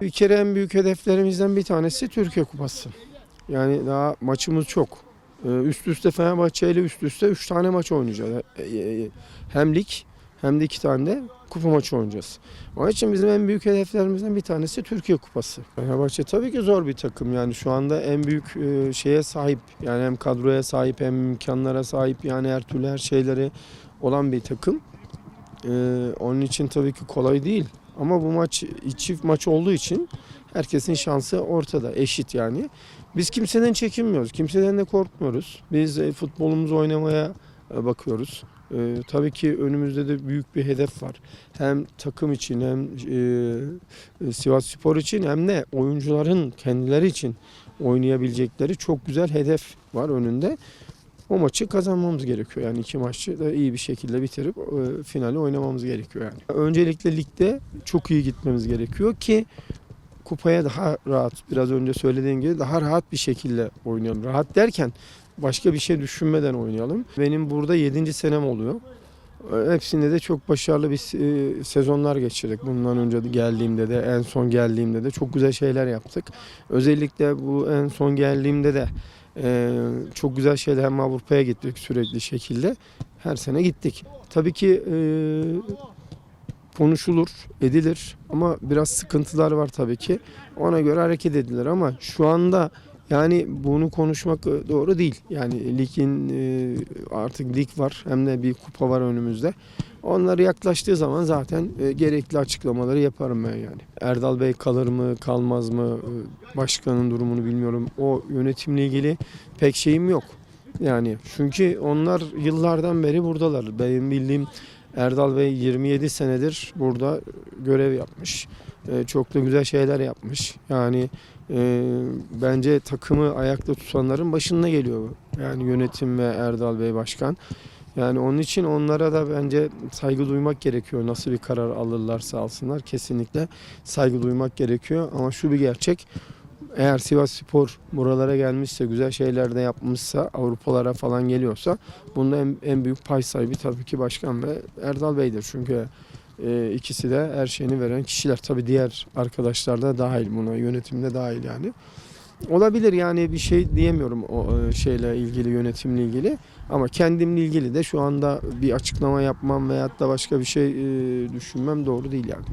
Bir kere en büyük hedeflerimizden bir tanesi Türkiye Kupası. Yani daha maçımız çok. Ee, Üst üste Fenerbahçe ile üst üste 3 tane maç oynayacağız. Ee, e, Hem lig hem de 2 tane de kupa maçı oynayacağız. Onun için bizim en büyük hedeflerimizden bir tanesi Türkiye Kupası. Fenerbahçe tabii ki zor bir takım. Yani şu anda en büyük e, şeye sahip. Yani hem kadroya sahip hem imkanlara sahip. Yani her türlü her şeyleri olan bir takım. Ee, onun için tabii ki kolay değil. Ama bu maç çift maç olduğu için herkesin şansı ortada, eşit yani. Biz kimseden çekinmiyoruz, kimseden de korkmuyoruz. Biz e, futbolumuzu oynamaya e, bakıyoruz. E, tabii ki önümüzde de büyük bir hedef var. Hem takım için hem e, e, Sivas Spor için hem de oyuncuların kendileri için oynayabilecekleri çok güzel hedef var önünde. O maçı kazanmamız gerekiyor. Yani iki maçı da iyi bir şekilde bitirip e, finali oynamamız gerekiyor yani. Öncelikle ligde çok iyi gitmemiz gerekiyor ki kupaya daha rahat biraz önce söylediğim gibi daha rahat bir şekilde oynayalım. Rahat derken başka bir şey düşünmeden oynayalım. Benim burada 7. senem oluyor. E, Hepsinde de çok başarılı bir e, sezonlar geçirdik. Bundan önce de geldiğimde de en son geldiğimde de çok güzel şeyler yaptık. Özellikle bu en son geldiğimde de ee, çok güzel şeyler hem Avrupa'ya gittik sürekli şekilde. Her sene gittik. Tabii ki e, konuşulur, edilir ama biraz sıkıntılar var tabii ki. Ona göre hareket edilir ama şu anda yani bunu konuşmak e, doğru değil. Yani ligin e, artık lig var hem de bir kupa var önümüzde. Onları yaklaştığı zaman zaten e, gerekli açıklamaları yaparım ben yani. Erdal Bey kalır mı, kalmaz mı? Başkanın durumunu bilmiyorum. O yönetimle ilgili pek şeyim yok. Yani çünkü onlar yıllardan beri buradalar. Benim bildiğim Erdal Bey 27 senedir burada görev yapmış. E, Çok da güzel şeyler yapmış. Yani e, bence takımı ayakta tutanların başında geliyor. Yani yönetim ve Erdal Bey başkan. Yani onun için onlara da bence saygı duymak gerekiyor. Nasıl bir karar alırlarsa alsınlar kesinlikle saygı duymak gerekiyor. Ama şu bir gerçek. Eğer Sivas Spor buralara gelmişse, güzel şeyler de yapmışsa, Avrupalara falan geliyorsa bunda en, en büyük pay sahibi tabii ki başkan ve Erdal Bey'dir. Çünkü e, ikisi de her şeyini veren kişiler. Tabii diğer arkadaşlar da dahil buna, yönetimde dahil yani. Olabilir yani bir şey diyemiyorum o e, şeyle ilgili, yönetimle ilgili. Ama kendimle ilgili de şu anda bir açıklama yapmam veyahut da başka bir şey e, düşünmem doğru değil yani.